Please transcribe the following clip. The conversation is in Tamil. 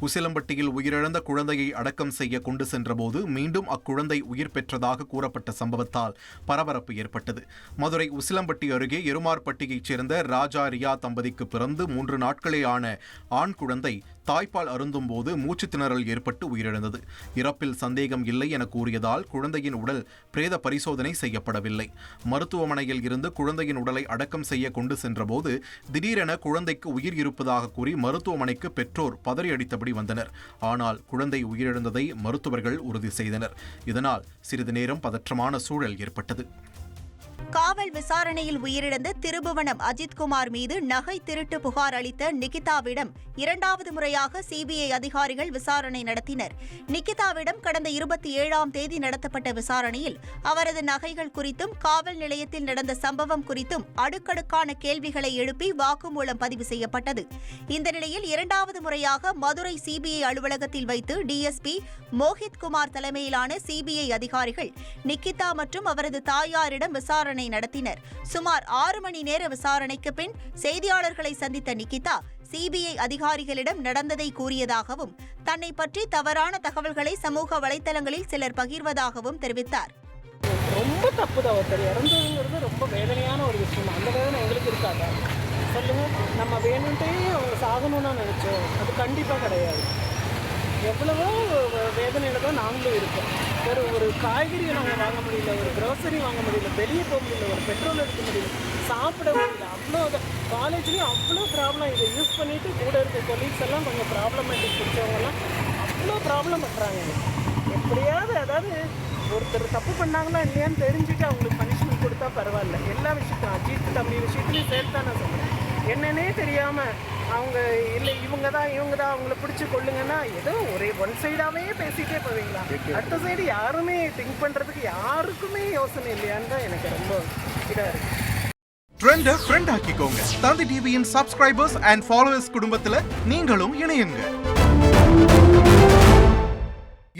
உசிலம்பட்டியில் உயிரிழந்த குழந்தையை அடக்கம் செய்ய கொண்டு சென்றபோது மீண்டும் அக்குழந்தை உயிர் பெற்றதாக கூறப்பட்ட சம்பவத்தால் பரபரப்பு ஏற்பட்டது. மதுரை உசிலம்பட்டி அருகே எருமார்பட்டியைச் சேர்ந்த ராஜா ரியா தம்பதிக்கு பிறந்து மூன்று நாட்களே ஆன ஆண் குழந்தை தாய்ப்பால் அருந்தும்போது மூச்சு திணறல் ஏற்பட்டு உயிரிழந்தது. இறப்பில் சந்தேகம் இல்லை என கூறியதால் குழந்தையின் உடல் பிரேத பரிசோதனை செய்யப்படவில்லை. மருத்துவமனையில் இருந்து குழந்தையின் உடலை அடக்கம் செய்ய கொண்டு சென்றபோது திடீரென குழந்தைக்கு உயிர் இருப்பதாக கூறி மருத்துவமனைக்கு பெற்றோர் பதறியடித்தபடி வந்தனர். ஆனால் குழந்தை உயிரிழந்ததை மருத்துவர்கள் உறுதி செய்தனர். இதனால் சிறிது நேரம் பதற்றமான சூழல் ஏற்பட்டது. காவல் விசாரணையில் உயிரிழந்த திருபுவனம் அஜித்குமார் மீது நகை திருட்டு புகார் அளித்த நிகிதாவிடம் இரண்டாவது முறையாக சிபிஐ அதிகாரிகள் விசாரணை நடத்தினர். நிகிதாவிடம் கடந்த இருபத்தி ஏழாம் தேதி நடத்தப்பட்ட விசாரணையில் அவரது நகைகள் குறித்தும் காவல் நிலையத்தில் நடந்த சம்பவம் குறித்தும் அடுக்கடுக்கான கேள்விகளை எழுப்பி வாக்குமூலம் பதிவு செய்யப்பட்டது. இந்த நிலையில் இரண்டாவது முறையாக மதுரை சிபிஐ அலுவலகத்தில் வைத்து டிஎஸ்பி மோஹித் குமார் தலைமையிலான சிபிஐ அதிகாரிகள் நிக்கிதா மற்றும் அவரது தாயாரிடம் விசாரணை விசாரணை நடத்தினர். சுமார் ஆறு மணி நேர விசாரணைக்கு பின் செய்தியாளர்களை சந்தித்த நிகிதா சிபிஐ அதிகாரிகளிடம் நடந்ததை கூறியதாகவும் தன்னை பற்றி தவறான தகவல்களை சமூக வலைதளங்களில் சிலர் பகிர்வதாகவும் தெரிவித்தார். ரொம்ப தப்பு தான் ஒருத்தர் இறந்ததுங்கிறது ரொம்ப வேதனையான ஒரு விஷயம்? அந்த வேதனை எங்களுக்கு இருக்காங்க சொல்லுங்கள் நம்ம வேணுன்ட்டே அவங்க சாகணும்னு நினச்சோம். அது கண்டிப்பாக கிடையாது. எவ்வளவோ வேதனையில் தான் நாங்களும் இருக்கோம். ஒரு ஒரு காய்கறியை நாங்கள் வாங்க முடியல ஒரு க்ரோசரி வாங்க முடியல வெளியே போக முடியல ஒரு பெட்ரோல் எடுக்க முடியல சாப்பிட முடியல அவ்வளோ காலேஜ்லேயும் அவ்வளோ ப்ராப்ளம் இதை யூஸ் பண்ணிவிட்டு கூட இருக்க கொலீக்ஸ் எல்லாம் கொஞ்சம் ப்ராப்ளமேட்டிக் பிடிச்சவங்கலாம் அவ்வளோ ப்ராப்ளம் பண்ணுறாங்க எப்படியாவது அதாவது ஒருத்தர் தப்பு பண்ணாங்களா இல்லையான்னு தெரிஞ்சுட்டு அவங்களுக்கு பனிஷ்மெண்ட் கொடுத்தா பரவாயில்ல. எல்லா விஷயத்தையும் அஜித் தம்பி விஷயத்துலையும் சேர்த்து தான் நான் சொல்கிறேன் என்னன்னே தெரியாமல் அவங்க இல்லை இவங்க தான் இவங்க தான் அவங்கள பிடிச்சி கொள்ளுங்கன்னா ஏதோ ஒன் சைடாகவே பேசிட்டே போவீங்களா? அடுத்த சைடு யாருமே திங்க் பண்ணுறதுக்கு யாருக்குமே யோசனை இல்லையான்னு தான் எனக்கு ரொம்ப இதாக இருக்குது ட்ரெண்டை ஃப்ரெண்ட் ஆக்கிக்கோங்க. தந்தி டிவியின் சப்ஸ்கிரைபர்ஸ் அண்ட் ஃபாலோவர்ஸ் குடும்பத்தில் நீங்களும் இணையுங்க.